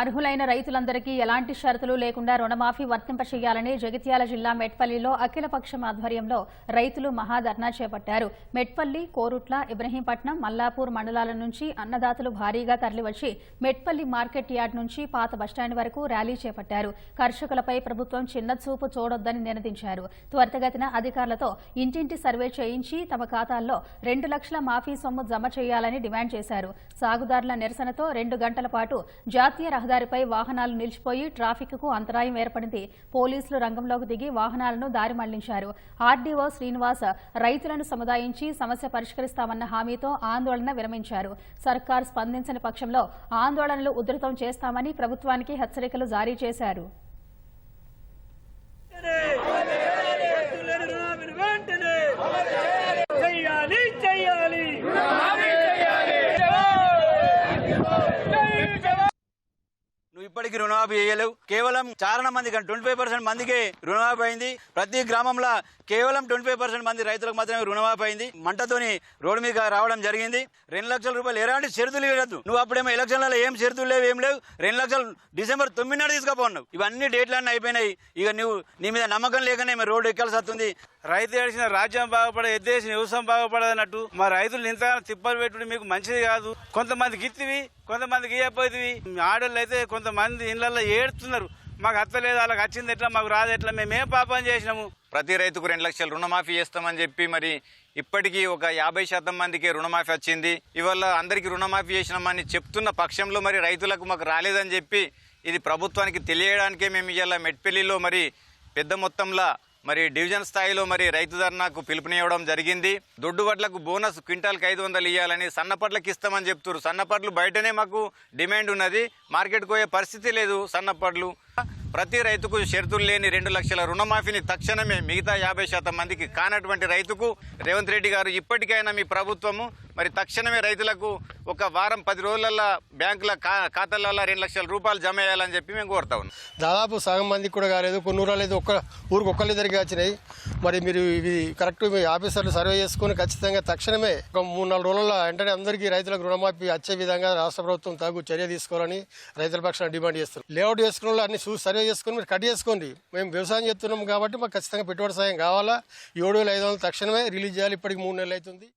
అర్హులైన రైతులందరికీ ఎలాంటి షరతులు లేకుండా రుణమాఫీ వర్తింపచేయాలని జగిత్యాల జిల్లా మెట్పల్లిలో అఖిలపక్షం ఆధ్వర్యంలో రైతులు మహాధర్నా చేపట్టారు. మెట్పల్లి కోరుట్ల ఇబ్రహీంపట్నం మల్లాపూర్ మండలాల నుంచి అన్నదాతలు భారీగా తరలివచ్చి మెట్పల్లి మార్కెట్ యార్డ్ నుంచి పాత బస్టాండ్ వరకు ర్యాలీ చేపట్టారు. కర్షకులపై ప్రభుత్వం చిన్న చూపు చూడొద్దని నినదించారు. త్వరితగతిన అధికారులతో ఇంటింటి సర్వే చేయించి తమ ఖాతాల్లో రెండు లక్షల మాఫీ సొమ్ము జమ చేయాలని డిమాండ్ చేశారు. సాగుదారుల నిరసనతో రెండు గంటల పాటు జాతీయ రహదారిపై వాహనాలు నిలిచిపోయి ట్రాఫిక్కు అంతరాయం ఏర్పడింది. పోలీసులు రంగంలోకి దిగి వాహనాలను దారి మళ్ళించారు. ఆర్డీఓ శ్రీనివాస్ రైతులను సముదాయించి సమస్య పరిష్కరిస్తామన్న హామీతో ఆందోళన విరమించారు. సర్కార్ స్పందించని పక్షంలో ఆందోళనలు ఉధృతం చేస్తామని ప్రభుత్వానికి హెచ్చరికలు జారీ చేశారు వెంటనే చెయ్యాలి చెయ్యాలి నువ్వు ఇప్పటికీ రుణమాఫీ చేయలేవు. కేవలం చాలా మంది ట్వంటీ ఫైవ్ పర్సెంట్ మందికే రుణమాఫీ అయింది. ప్రతి గ్రామంలో కేవలం ట్వంటీ ఫైవ్ పర్సెంట్ మంది రైతులకు మాత్రమే రుణమాఫీ అయింది. మంటతోని రోడ్డు మీద రావడం జరిగింది. రెండు లక్షల రూపాయలు ఎలాంటి షరతులు ఇవ్వద్దు నువ్వు అప్పుడేమో ఎలక్షన్లలో ఏం షరతులు లేవు ఏం లేవు. రెండు లక్షలు డిసెంబర్ తొమ్మిది నాడు తీసుకుపోన్నావు ఇవన్నీ డేట్లన్నీ అయిపోయినాయి. ఇక నువ్వు నీ మీద నమ్మకం లేకనే రోడ్డు ఎక్కాల్సి వస్తుంది. రైతు ఏడిచిన రాజ్యం బాగుపడ ఎద్దేసిన వ్యవసాయం బాగుపడదన్నట్టు మా రైతులు ఇంత తిప్పలు పెట్టుడు మీకు మంచిది కాదు. కొంతమందికి ఇత్తివి కొంతమందికి ఇవ్వకపోయివి ఆడోళ్ళు అయితే కొంతమంది ఇళ్ళలో ఏడుతున్నారు. మాకు అత్తలేదు వాళ్ళకి వచ్చింది ఎట్లా మాకు రాదు ఎట్లా మేమేం పాపం చేసినాము? ప్రతి రైతుకు రెండు లక్షలు రుణమాఫీ చేస్తామని చెప్పి మరి ఇప్పటికీ ఒక యాభై శాతం మందికి రుణమాఫీ వచ్చింది. ఇవాళ అందరికీ రుణమాఫీ చేసినామని చెప్తున్న పక్షంలో మరి రైతులకు మాకు రాలేదని చెప్పి ఇది ప్రభుత్వానికి తెలియడానికే మేము ఇవాళ మెట్పల్లిలో మరి పెద్ద మొత్తంలో మరి డివిజన్ స్థాయిలో మరి రైతు ధర్నాకు పిలుపునివ్వడం జరిగింది. దొడ్డు వడ్లకు బోనస్ క్వింటాల్కి ఐదు వందలు ఇవ్వాలని సన్నపట్లకి ఇస్తామని చెప్తున్నారు సన్నపట్లు బయటనే మాకు డిమాండ్ ఉన్నది. మార్కెట్కి పోయే పరిస్థితి లేదు సన్నపట్లు ప్రతి రైతుకు షరతులు లేని రెండు లక్షల రుణమాఫీని తక్షణమే మిగతా యాభై శాతం మందికి కానటువంటి రైతుకు రేవంత్ రెడ్డి గారు ఇప్పటికైనా మీ ప్రభుత్వము మరి తక్షణమే రైతులకు ఒక వారం పది రోజులల్లో బ్యాంకుల ఖాతాలలో రెండు లక్షల రూపాయలు జమ చేయాలని చెప్పి మేము కోరుతా ఉన్నాం. దాదాపు సగం మందికి కూడా కాలేదు కొన్ని ఊరాలు అయితే ఒక్క ఊరికి ఒక్కళ్ళిద్దరికి వచ్చినాయి. మరి మీరు ఇవి కరెక్ట్ మీ ఆఫీసర్లు సర్వే చేసుకుని ఖచ్చితంగా తక్షణమే ఒక మూడు నాలుగు రోజుల్లో వెంటనే అందరికీ రైతులకు రుణమాఫీ వచ్చే విధంగా రాష్ట్ర ప్రభుత్వం తగు చర్య తీసుకోవాలని రైతుల పక్షాన డిమాండ్ చేస్తారు లేఅవుట్ చేసుకున్న వాళ్ళు అన్ని చూసి సర్వే చేసుకుని మీరు కట్ చేసుకోండి. మేము వ్యవసాయం చేస్తున్నాం కాబట్టి మాకు ఖచ్చితంగా పెట్టుబడి సాయం కావాలా? ఏడు వేల ఐదు వందలు తక్షణమే రిలీజ్ చేయాలి. ఇప్పటికి మూడు నెలలు అవుతుంది.